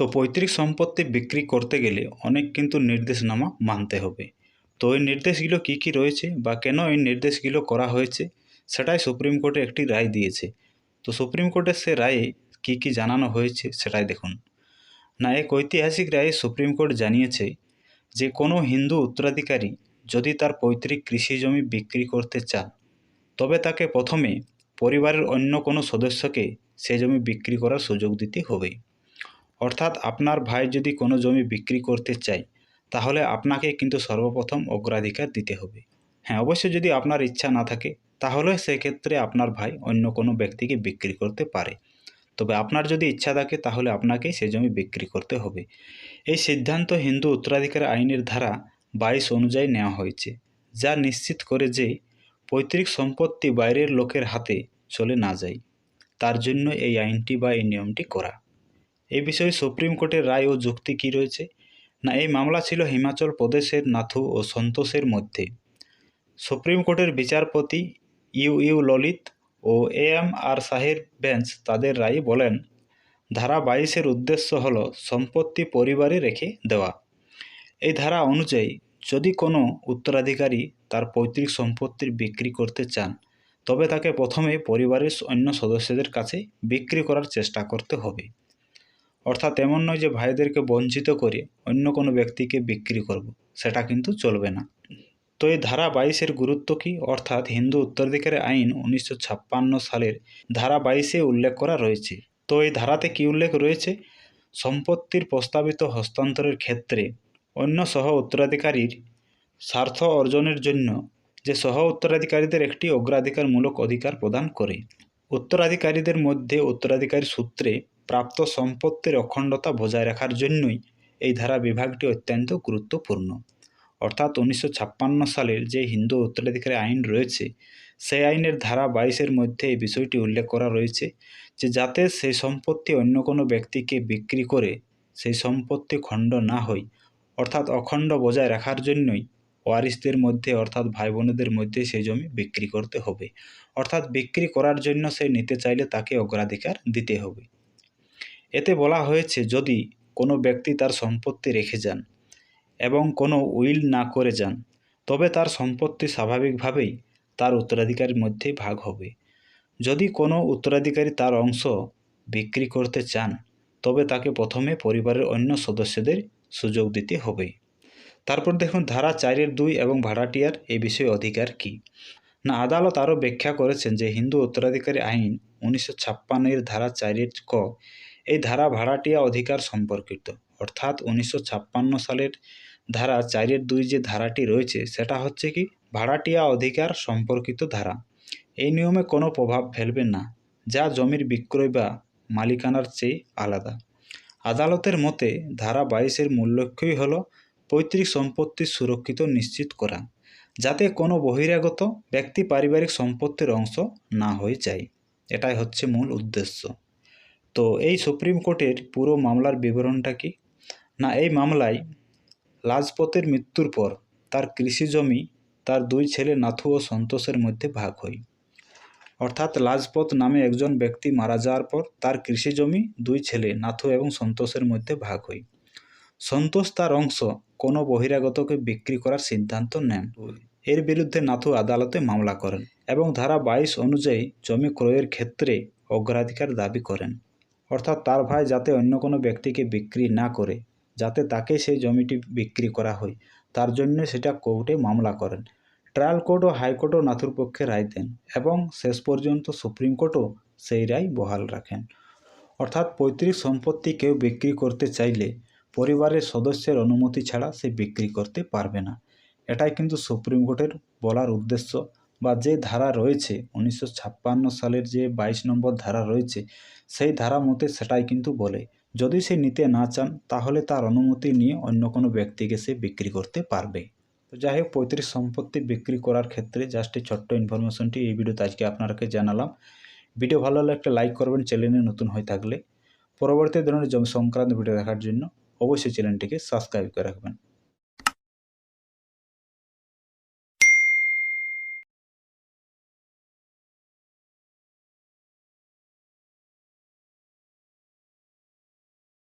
তো পৈতৃক সম্পত্তি বিক্রি করতে গেলে অনেক কিন্তু নির্দেশনামা মানতে হবে। তো এই নির্দেশগুলো কী কী রয়েছে বা কেন এই নির্দেশগুলো করা হয়েছে, সেটাই সুপ্রিম কোর্টে একটি রায় দিয়েছে। তো সুপ্রিম কোর্টের সে রায়ে কী কী জানানো হয়েছে, সেটাই দেখুন। না, এক ঐতিহাসিক রায়ে সুপ্রিম কোর্ট জানিয়েছে যে কোনো হিন্দু উত্তরাধিকারী যদি তার পৈতৃক কৃষি জমি বিক্রি করতে চান, তবে তাকে প্রথমে পরিবারের অন্য কোনো সদস্যকে সে জমি বিক্রি করার সুযোগ দিতে হবে। অর্থাৎ আপনার ভাই যদি কোনো জমি বিক্রি করতে চায়, তাহলে আপনাকে কিন্তু সর্বপ্রথম অগ্রাধিকার দিতে হবে। হ্যাঁ অবশ্যই যদি আপনার ইচ্ছা না থাকে, তাহলে সেক্ষেত্রে আপনার ভাই অন্য কোনো ব্যক্তিকে বিক্রি করতে পারে। তবে আপনার যদি ইচ্ছা থাকে, তাহলে আপনাকেই সে জমি বিক্রি করতে হবে। এই সিদ্ধান্ত হিন্দু উত্তরাধিকার আইনের ধারা বাইশ অনুযায়ী নেওয়া হয়েছে, যা নিশ্চিত করে যে পৈতৃক সম্পত্তি বাইরের লোকের হাতে চলে না যায়। তার জন্য এই আইনটি বা এই নিয়মটি করা। এই বিষয়ে সুপ্রিম কোর্টের রায় ও যুক্তি কী রয়েছে? না, এই মামলা ছিল হিমাচল প্রদেশের নাথু ও সন্তোষের মধ্যে। সুপ্রিম কোর্টের বিচারপতি ইউ ইউ ললিত ও এ এম আর শাহের বেঞ্চ তাদের রায়ে বলেন, ধারা বাইশের উদ্দেশ্য হল সম্পত্তি পরিবারে রেখে দেওয়া। এই ধারা অনুযায়ী, যদি কোনো উত্তরাধিকারী তার পৈতৃক সম্পত্তির বিক্রি করতে চান, তবে তাকে প্রথমে পরিবারের অন্য সদস্যদের কাছে বিক্রি করার চেষ্টা করতে হবে। অর্থাৎ এমন নয় যে ভাইদেরকে বঞ্চিত করে অন্য কোনো ব্যক্তিকে বিক্রি করব, সেটা কিন্তু চলবে না। তো এই ধারা বাইশের গুরুত্ব কী? অর্থাৎ হিন্দু উত্তরাধিকারী আইন উনিশশো ছাপ্পান্ন সালের ধারা বাইশে উল্লেখ করা রয়েছে। তো এই ধারাতে কী উল্লেখ রয়েছে? সম্পত্তির প্রস্তাবিত হস্তান্তরের ক্ষেত্রে অন্য সহ উত্তরাধিকারীর স্বার্থ অর্জনের জন্য যে সহ উত্তরাধিকারীদের একটি অগ্রাধিকারমূলক অধিকার প্রদান করে। উত্তরাধিকারীদের মধ্যে উত্তরাধিকারী সূত্রে প্রাপ্ত সম্পত্তির অখণ্ডতা বজায় রাখার জন্যই এই ধারা বিভাগটি অত্যন্ত গুরুত্বপূর্ণ। অর্থাৎ উনিশশো ছাপ্পান্ন সালের যে হিন্দু উত্তরাধিকারী আইন রয়েছে, সেই আইনের ধারা বাইশের মধ্যে এই বিষয়টি উল্লেখ করা রয়েছে যে যাতে সেই সম্পত্তি অন্য কোনো ব্যক্তিকে বিক্রি করে সেই সম্পত্তি খণ্ড না হয়, অর্থাৎ অখণ্ড বজায় রাখার জন্যই ওয়ারিসদের মধ্যে, অর্থাৎ ভাই বোনদের মধ্যে সেই জমি বিক্রি করতে হবে। অর্থাৎ বিক্রি করার জন্য সে নিতে চাইলে তাকে অগ্রাধিকার দিতে হবে। এতে বলা হয়েছে যদি কোনো ব্যক্তি তার সম্পত্তি রেখে যান এবং কোনো উইল না করে যান, তবে তার সম্পত্তি স্বাভাবিকভাবেই তার উত্তরাধিকারীর মধ্যে ভাগ হবে। যদি কোনো উত্তরাধিকারী তার অংশ বিক্রি করতে চান, তবে তাকে প্রথমে পরিবারের অন্য সদস্যদের সুযোগ দিতে হবে। তারপর দেখুন, ধারা চারের দুই এবং ভাড়াটিয়ার এই বিষয়ে অধিকার কী? না, আদালত আরও ব্যাখ্যা করেছেন যে হিন্দু উত্তরাধিকারী আইন উনিশশো ছাপ্পান্নের ধারা চারের ক এই ধারা ভাড়াটিয়া অধিকার সম্পর্কিত। অর্থাৎ উনিশশো ছাপ্পান্ন সালের ধারা চারের দুই যে ধারাটি রয়েছে, সেটা হচ্ছে কি? ভাড়াটিয়া অধিকার সম্পর্কিত ধারা। এই নিয়মে কোনো প্রভাব ফেলবে না, যা জমির বিক্রয় বা মালিকানার চেয়ে আলাদা। আদালতের মতে, ধারা বাইশের মূল লক্ষ্যই হল পৈতৃক সম্পত্তি সুরক্ষিত নিশ্চিত করা, যাতে কোনো বহিরাগত ব্যক্তি পারিবারিক সম্পত্তির অংশ না হয়ে যায়। এটাই হচ্ছে মূল উদ্দেশ্য। তো এই সুপ্রিম কোর্টের পুরো মামলার বিবরণটা কি? না, এই মামলায় লাজপতের মৃত্যুর পর তার কৃষি জমি, তার দুই ছেলে নাথু ও সন্তোষের মধ্যে ভাগ হয়। অর্থাৎ লাজপত নামে একজন ব্যক্তি মারা যাওয়ার পর তার কৃষি জমি, দুই ছেলে নাথু এবং সন্তোষের মধ্যে ভাগ হয়। সন্তোষ তার অংশ কোনো বহিরাগতকে বিক্রি করার সিদ্ধান্ত নেন। এর বিরুদ্ধে নাথু আদালতে মামলা করেন এবং ধারা বাইশ অনুযায়ী জমি ক্রয়ের ক্ষেত্রে অগ্রাধিকার দাবি করেন। অর্থাৎ তার ভাই যাতে অন্য কোনো ব্যক্তিকে বিক্রি না করে, যাতে তাকে সেই জমিটি বিক্রি করা হয়, তার জন্য সেটা কোর্টে মামলা করেন। ট্রায়াল কোর্ট ও হাইকোর্টও নাথুর পক্ষে রায় দেন এবং শেষ পর্যন্ত সুপ্রিম কোর্টও সেই রায় বহাল রাখেন। অর্থাৎ পৈতৃক সম্পত্তি কেউ বিক্রি করতে চাইলে পরিবারের সদস্যের অনুমতি ছাড়া সে বিক্রি করতে পারবে না। এটাই কিন্তু সুপ্রিম কোর্টের বলার উদ্দেশ্য। বা যে ধারা রয়েছে, উনিশশো ছাপ্পান্ন সালের যে বাইশ নম্বর ধারা রয়েছে, সেই ধারা মতে সেটাই কিন্তু বলে। যদি সে নিতে না চান, তাহলে তার অনুমতি নিয়ে অন্য কোনো ব্যক্তিকে সে বিক্রি করতে পারবে। তো যাই হোক, পঁয়ত্রিশ সম্পত্তি বিক্রি করার ক্ষেত্রে জাস্ট এই ছোট্ট ইনফরমেশনটি এই ভিডিওতে আজকে আপনাকে জানালাম। ভিডিও ভালো লাগলে একটা লাইক করবেন, চ্যানেলে নতুন হয়ে থাকলে। পরবর্তী ধরনের জমি সংক্রান্ত ভিডিও দেখার জন্য অবশ্যই চ্যানেলটিকে সাবস্ক্রাইব করে রাখবেন।